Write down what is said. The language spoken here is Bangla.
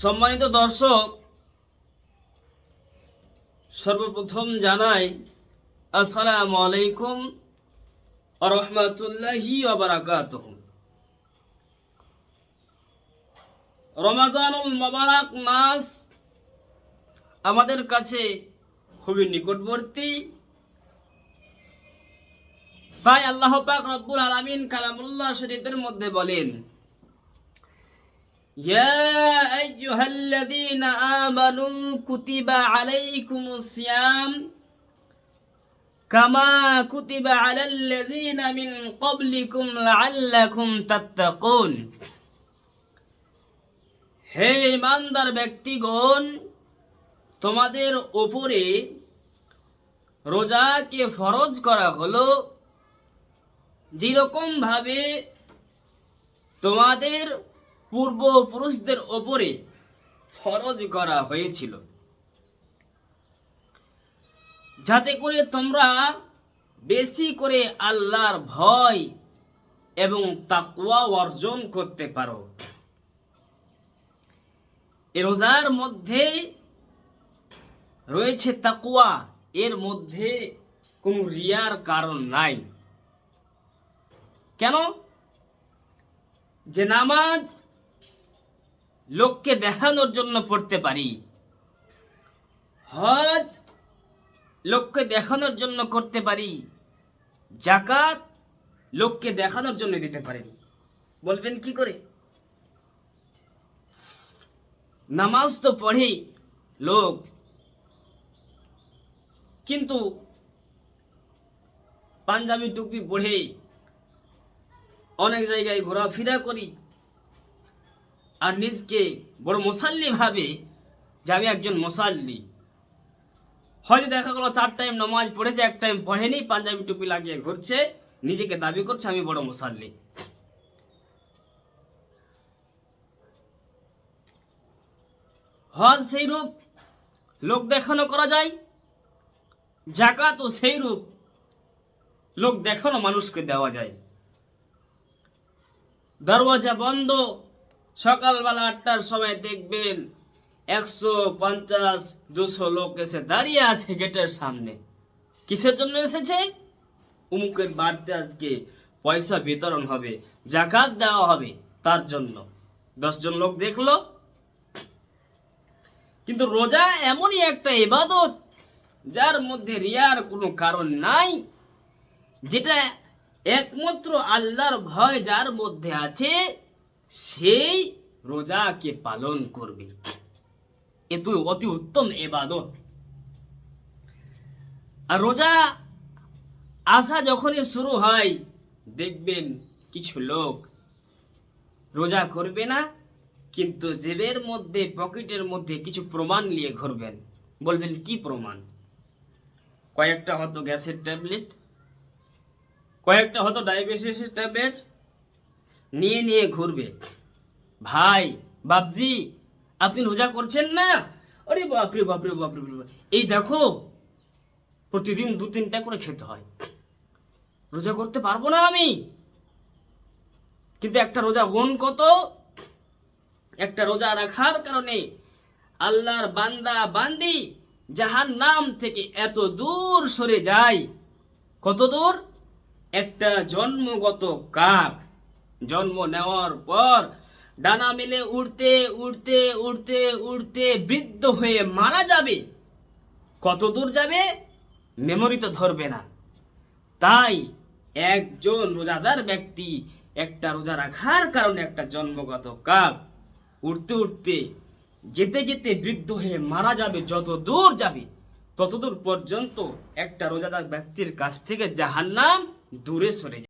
সম্মানিত দর্শক, সর্বপ্রথম জানাই আসসালামু আলাইকুম রহমতুল্লাহি রমাজানুল মোবারক মাস আমাদের কাছে খুবই নিকটবর্তী। তাই আল্লাহ পাক রব্বুল আলামিন কালামুল্লাহ শরীফের মধ্যে বলেন يا أيها الذين آمنوا كتب عليكم الصيام كما كتب على الذين من قبلكم لعلكم تتقون হে ইমানদার ব্যক্তিগণ তোমাদের উপরে রোজাকে ফরজ করা হলো যেরকম ভাবে তোমাদের পূর্বপুরুষদের ওপরে ফরজ করা হয়েছিল। যাতে করে তোমরা বেশি করে আল্লাহর ভয় এবং তাকওয়া অর্জন করতে পারো। রোজার মধ্যে রয়েছে তাকুয়া এর মধ্যে কোনো রিয়ার কারণ নাই। কেন? যে নামাজ লোককে দেখানোর জন্য পড়তে পারি। হজ লোককে দেখানোর জন্য করতে পারি। জাকাত লোককে দেখানোর জন্য দিতে পারেন। বলবেন কি করে? নামাজ তো পড়ে লোক। কিন্তু পাঞ্জাবি টুপি পড়ে অনেক জায়গায় ঘোরাফেরা করি। আর নিজকে বড় মশাল্লি ভাবে যে আমি একজন মশাল্লি হয়তো দেখা গেলো চার টাইম নামাজ পড়েছে, এক টাইম পড়েনি, পাঞ্জাবি টুপি লাগিয়ে ঘুরছে, নিজেকে দাবি করছে আমি বড় মশাল্লি হজ সেই রূপ, লোক দেখানো করা যায়, জাকাত ও সেই রূপ, লোক দেখানো মানুষকে দেওয়া যায়। দরওয়াজা বন্ধ সকালবেলা আটটার সময় দেখবেন একশো পঞ্চাশ, দুশো লোক এসে দাঁড়িয়ে আছে গেটের সামনে। কিসের জন্য এসেছে? উমুকের বাড়িতে আজকে পয়সা বিতরণ হবে, জাকাত দেওয়া হবে, তার জন্য। দশজন লোক দেখল। কিন্তু রোজা এমনই একটা এবাদত যার মধ্যে রিয়ার কোনো কারণ নাই, যেটা একমাত্র আল্লাহর ভয় যার মধ্যে আছে। সেই রোজাকে পালন করবে। এ তুই অতি উত্তম এবাদত। আর রোজা আসা যখনই শুরু হয়, দেখবেন কিছু লোক রোজা করবে না, কিন্তু জেবের মধ্যে, পকেটের মধ্যে কিছু প্রমাণ নিয়ে ঘুরবেন। বলবেন, কি প্রমাণ? কয়েকটা হয়তো গ্যাসের ট্যাবলেট, কয়েকটা হয়তো ডায়াবেটিসের ট্যাবলেট নিয়ে নিয়ে ঘুরবে। ভাই, বাপজি, আপনি রোজা করছেন না? আরে বাপরে বাপরে বাপরে এই দেখো, প্রতিদিন দু তিনটা করে খেতে হয়। রোজা করতে পারব না আমি। কিন্তু একটা রোজা গুণ কত? একটা রোজা রাখার কারণে আল্লাহর বান্দা, বান্দি যাহার নাম থেকে এত দূর সরে যায়। কত দূর? একটা জন্মগত কাক। জন্ম নেওয়ার পর ডানা মেলে উড়তে উড়তে উড়তে উড়তে বৃদ্ধ হয়ে মারা যাবে। কত দূর যাবে? মেমোরি তো ধরবে না। তাই একজন রোজাদার ব্যক্তি একটা রোজা রাখার কারণে একটা জন্মগত কাক উঠতে উঠতে যেতে যেতে বৃদ্ধ হয়ে মারা যাবে যত দূর যাবে, ততদূর পর্যন্ত একটা রোজাদার ব্যক্তির কাছ থেকে জাহান্নাম দূরে সরে